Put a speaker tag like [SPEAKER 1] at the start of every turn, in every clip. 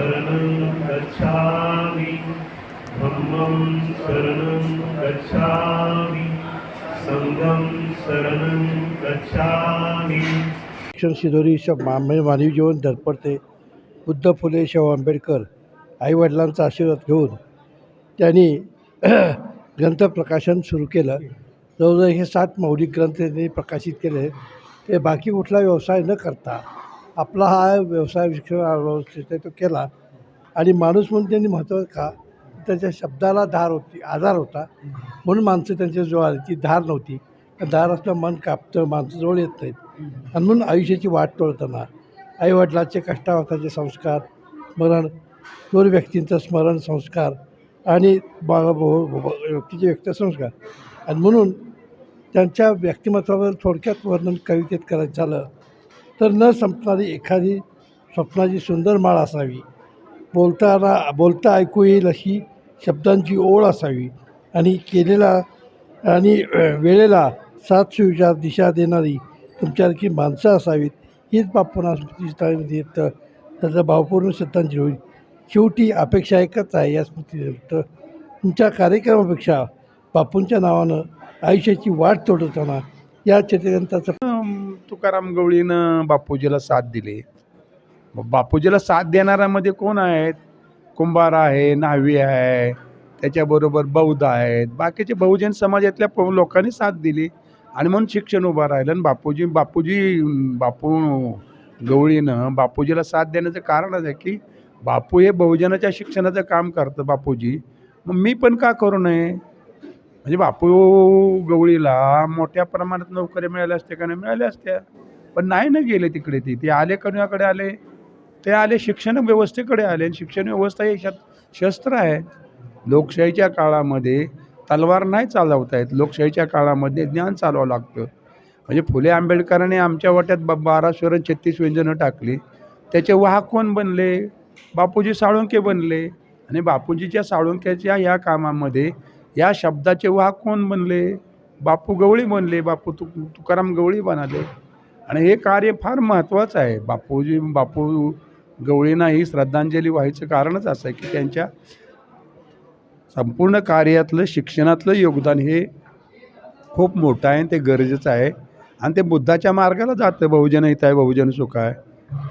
[SPEAKER 1] शरणं गच्छामि। धम्मं शरणं गच्छामि। संगम शरणं गच्छामि।
[SPEAKER 2] शिक्षण शिदोरी मा म्हणजे मानवी जीवन धडपडते बुद्ध फुले शाहू आंबेडकर आईवडिलांचा आशीर्वाद घेऊन त्यांनी ग्रंथ प्रकाशन सुरू केलं. जवळजवळ हे सात मौलिक ग्रंथ त्यांनी प्रकाशित केले. ते बाकी कुठला व्यवसाय न करता आपला हा व्यवसाय शिक्षण तो केला. आणि माणूस म्हणून त्यांनी महत्त्व का? त्याच्या शब्दाला धार होती आधार होता. म्हणून माणसं त्यांच्या जवळ आली. ती धार नव्हती. धार असलं मन कापतं माणसं जवळ येत नाहीत. आणि म्हणून आयुष्याची वाट टोळताना आईवडिलाचे कष्टावताचे संस्कार स्मरण थोर व्यक्तींचं स्मरण संस्कार आणि व्यक्तीचे व्यक्त संस्कार. आणि म्हणून त्यांच्या व्यक्तिमत्वाबद्दल थोडक्यात वर्णन कवितेत करायचं झालं. तर न संपणारी एखादी स्वप्नाची सुंदर माळ असावी. बोलताना बोलता ऐकू येईल अशी शब्दांची ओळ असावी. आणि केलेला आणि वेळेला साथ सुविचार दिशा देणारी तुमच्यासारखी माणसं असावीत. हीच बापूंना स्मृतीस्थळामध्ये येतं. त्याचं भावपूर्ण श्रद्धांजली होईल शेवटी अपेक्षा एकच आहे या स्मृतीनिमित्त. तुमच्या कार्यक्रमापेक्षा बापूंच्या नावानं आयुष्याची वाट तोडताना या चित्रग्रंथाचं
[SPEAKER 3] तुकाराम गवळीनं बापूजीला साथ दिली. मग बापूजीला साथ देणाऱ्यामध्ये कोण आहेत? कुंभार आहे न्हावी आहे त्याच्याबरोबर बौद्ध आहेत. बाकीचे बहुजन समाजातल्या प- लोकांनी साथ दिली. आणि म्हणून शिक्षण उभं राहिलं आणि बापूजी बापूजी बापू गवळीनं बापूजीला साथ देण्याचं कारणच आहे की बापू हे बहुजनाच्या शिक्षणाचं काम करतं बापूजी. मग मी पण का करू नये? म्हणजे बापू गवळीला मोठ्या प्रमाणात नोकऱ्या मिळाल्या असत्या का नाही मिळाल्या असत्या. पण नाही ना गेले तिकडे ती. ते आले कन्याकडे आले? ते आले शिक्षण व्यवस्थेकडे आले. आणि शिक्षण व्यवस्था हे शत शस्त्र आहे. लोकशाहीच्या काळामध्ये तलवार नाही चालवता येत लोकशाहीच्या काळामध्ये ज्ञान चालवावं लागतं. म्हणजे फुले आंबेडकरांनी आमच्या वाट्यात ब बारा स्वरण छत्तीस व्यंजनं टाकली. त्याचे वाहक कोण बनले? बापूजी साळुंके बनले. आणि बापूजीच्या साळुंक्याच्या ह्या कामामध्ये या शब्दाचे वा कोण बनले बापू गवळी बनले बापू तु तुकाराम गवळी बनाले आणि हे कार्य फार महत्त्वाचं आहे. बापूजी बापू गवळींना ही श्रद्धांजली व्हायचं कारणच असं आहे की त्यांच्या संपूर्ण कार्यातलं शिक्षणातलं योगदान हे खूप मोठं आहे आणि ते गरजेचं आहे. आणि ते बुद्धाच्या मार्गाला जातं. बहुजन हित आहे बहुजन सुख आहे.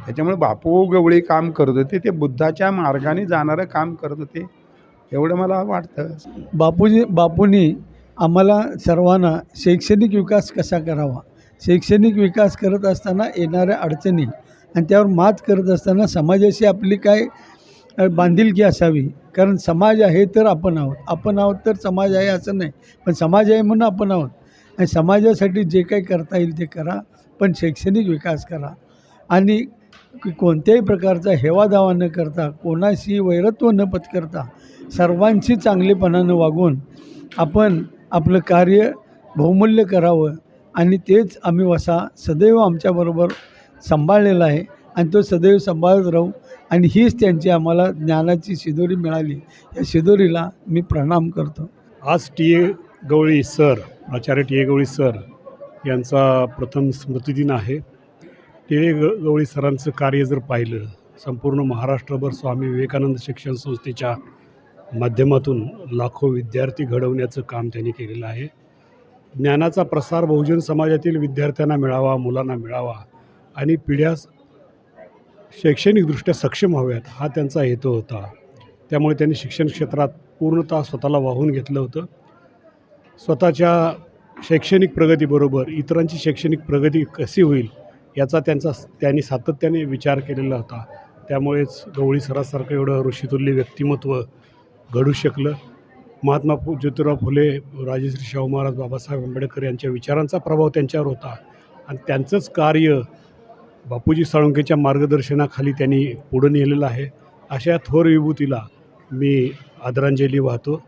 [SPEAKER 3] त्याच्यामुळे बापू गवळी काम करत होते. ते बुद्धाच्या मार्गाने जाणारं काम करत होते. एवढं मला वाटतं.
[SPEAKER 4] बापूजी बापूंनी आम्हाला सर्वांना शैक्षणिक विकास कसा करावा? शैक्षणिक विकास करत असताना येणाऱ्या अडचणी आणि त्यावर मात करत असताना समाजाशी आपली काय बांधिलकी असावी? कारण समाज आहे तर आपण आहोत. आपण आहोत तर समाज आहे असं नाही. पण समाज आहे म्हणून आपण आहोत. आणि समाजासाठी जे काही करता येईल ते करा. पण शैक्षणिक विकास करा. आणि की कोणत्याही प्रकारचा हेवादावा न करता कोणाशी वैरत्व न पत्करता सर्वांशी चांगलेपणानं वागून आपण आपलं कार्य बहुमूल्य करावं आणि तेच आम्ही वसा सदैव आमच्याबरोबर सांभाळलेला आहे आणि तो सदैव सांभाळत राहू आणि हीच त्यांची आम्हाला ज्ञानाची शिदोरी मिळाली. या शिदोरीला मी प्रणाम करतो.
[SPEAKER 5] आज टी ए गवळी सर आचार्य टी ए गवळी सर यांचा प्रथम स्मृतिदिन आहे. टिळे ग गवळी सरांचं कार्य जर पाहिलं संपूर्ण महाराष्ट्रभर स्वामी विवेकानंद शिक्षण संस्थेच्या माध्यमातून लाखो विद्यार्थी घडवण्याचं काम त्यांनी केलेलं आहे. ज्ञानाचा प्रसार बहुजन समाजातील विद्यार्थ्यांना मिळावा मुलांना मिळावा आणि पिढ्या शैक्षणिकदृष्ट्या सक्षम व्हाव्यात हा त्यांचा हेतू होता. त्यामुळे त्यांनी शिक्षण क्षेत्रात पूर्णतः स्वतःला वाहून घेतलं होतं. स्वतःच्या शैक्षणिक प्रगतीबरोबर इतरांची शैक्षणिक प्रगती कशी होईल याचा त्यांचा त्यांनी सातत्याने विचार केलेला होता. त्यामुळेच गवळी सरासारखं एवढं ऋषितुल्य व्यक्तिमत्व घडू शकलं. महात्मा फु ज्योतिराव फुले राजेश्री शाहू महाराज बाबासाहेब आंबेडकर यांच्या विचारांचा प्रभाव त्यांच्यावर होता. आणि त्यांचंच कार्य बापूजी साळुंकेच्या मार्गदर्शनाखाली त्यांनी पुढं नेलेलं आहे. अशा थोर विभूतीला मी आदरांजली वाहतो.